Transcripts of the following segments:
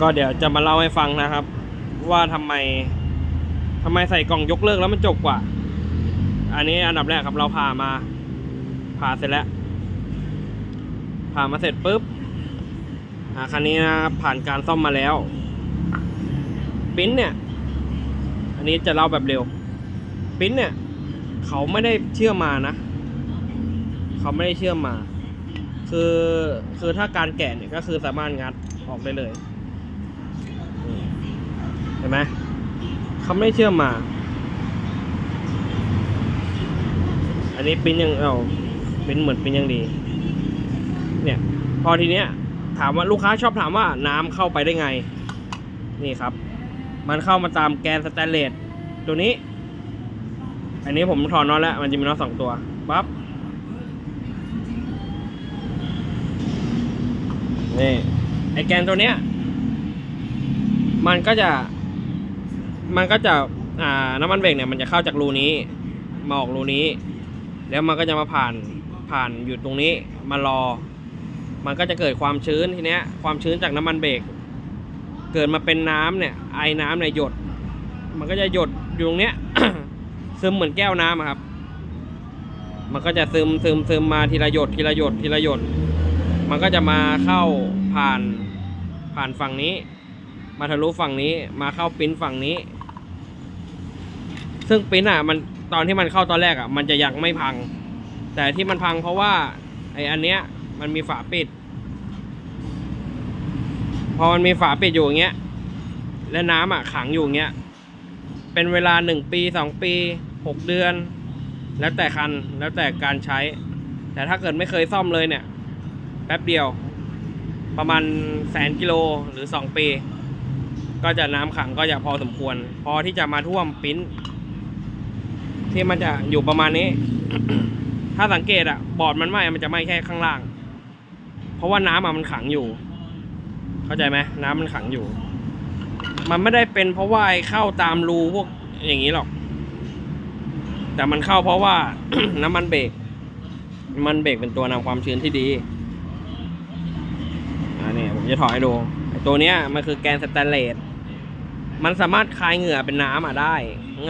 ก็เดี๋ยวจะมาเล่าให้ฟังนะครับ ว่าทำไมทำไมใส่กล่องยกเลิกแล้วมันจบกว่า อันนี้อันดับแรกครับเราผ่ามาผ่าเสร็จแล้ว ผ่ามาเสร็จปุ๊บอ่าคันนี้นะผ่านการซ่อมมาแล้วปิ้นเนี่ย อันนี้จะเล่าแบบเร็วปิ้นเนี่ย เขาไม่ได้เชื่อมมานะ เขาไม่ได้เชื่อมมา คือคือถ้าการแกะเนี่ยก็คือสามารถงัดออกได้เลย เห็นไหมเขาไม่เชื่อมมา อันนี้ปิ้นยังเอาเปริ้นเหมือนปริ้นยังดี เนี่ยพอทีเนี้ยถามว่าลูกค้าชอบถามว่าน้ำเข้าไปได้ไง นี่ครับ มันเข้ามาตามแกนสแตนเลสตัวนี้ อันนี้ผมถอนน็อตแล้ว มันจะมีน็อตสองตัวปั๊บนี่ไอแกนตัวเนี้ย มันก็จะ มันก็จะอ่าน้ำมันเบรกเนี่ยมันจะเข้าจากรูนี้ มาออกรูนี้ แล้วมันก็จะมาผ่านผ่านอยู่ตรงนี้มารอ มันก็จะเกิดความชื้นทีเนี้ยความชื้นจากน้ำมันเบรกเกิดมาเป็นน้ำเนี่ยไอ้น้ำเนี่ยหยด มันก็จะหยดอยู่ตรงเนี้ยซึมเหมือนแก้วน้ำอะครับ มันก็จะซึมซึมซึมมาทีละหยดทีละหยดทีละหยด มันก็จะมาเข้าผ่านผ่านฝั่งนี้ มาทะลุฝั่งนี้ มาเข้าปิ้นฝั่งนี้ ซึ่งปิ้นอะมันตอนที่มันเข้าตอนแรกอะมันจะยังไม่พัง แต่ที่มันพังเพราะว่าไออันเนี้ยมันมีฝาปิด พอมันมีฝาปิดอยู่อย่างเงี้ย และน้ำอะขังอยู่อย่างเงี้ย เป็นเวลาหนึ่งปีสองปีหกเดือน แล้วแต่คันแล้วแต่การใช้ แต่ถ้าเกิดไม่เคยซ่อมเลยเนี่ย แป๊บเดียว ประมาณแสนกิโลหรือสองปี ก็จะน้ำขังก็จะพอสมควร พอที่จะมาท่วมปิ้น ที่มันจะอยู่ประมาณนี้ ถ้าสังเกตอะบอร์ดมันไหม้มันจะไหม้แค่ข้างล่าง เพราะว่าน้ำอะมันขังอยู่ เข้าใจไหมน้ำมันขังอยู่ มันไม่ได้เป็นเพราะว่าไอ้เข้าตามรูพวกอย่างนี้หรอก แต่มันเข้าเพราะว่าน้ำมันเบรกมันเบรกเป็นตัวนำความชื้นที่ดีอันนี้ผมจะถอดให้ดู ตัวเนี้ยมันคือแกนสแตนเลส มันสามารถคลายเหงื่อเป็นน้ำอะได้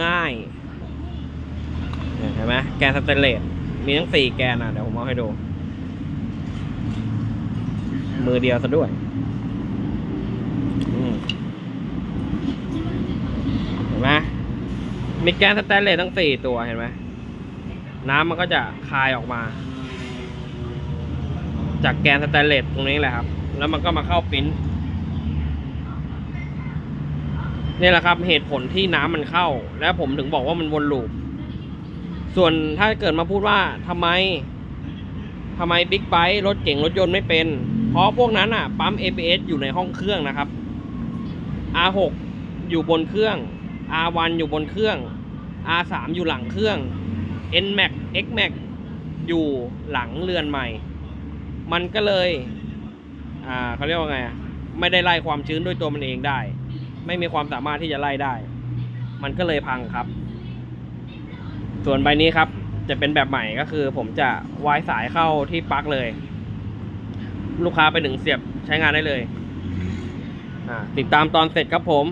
ง่าย เห็นไหมแกนสแตนเลสมีทั้งสี่แกนอะเดี๋ยวผมเอาให้ดู มือเดียวซะด้วยเห็นไหมมีแกนสแตนเลสทั้งสี่ตัวเห็นไหมน้ำมันก็จะคายออกมา จากแกนสแตนเลสตรงนี้แหละครับ แล้วมันก็มาเข้าปิ้นนี่แหละครับเหตุผลที่น้ำมันเข้า และผมถึงบอกว่ามันวนลูป ส่วนถ้าเกิดมาพูดว่าทำไมทำไมบิ๊กไบค์รถเก่งรถยนต์ไม่เป็น เพราะพวกนั้นอะปั๊ม ABS อยู่ในห้องเครื่องนะครับ R6 อยู่บนเครื่อง R1 อยู่บนเครื่อง R3 อยู่หลังเครื่อง NMAX XMAX อยู่หลังเรือนใหม่ มันก็เลย อ่าเขาเรียกว่าไง ไม่ได้ไล่ความชื้นด้วยตัวมันเองได้ ไม่มีความสามารถที่จะไล่ได้ มันก็เลยพังครับ ส่วนใบนี้ครับ จะเป็นแบบใหม่ก็คือ ผมจะวายสายเข้าที่ปลั๊กเลย ลูกค้าไปถึงเสียบใช้งานได้เลยติดตามตอนเสร็จครับผม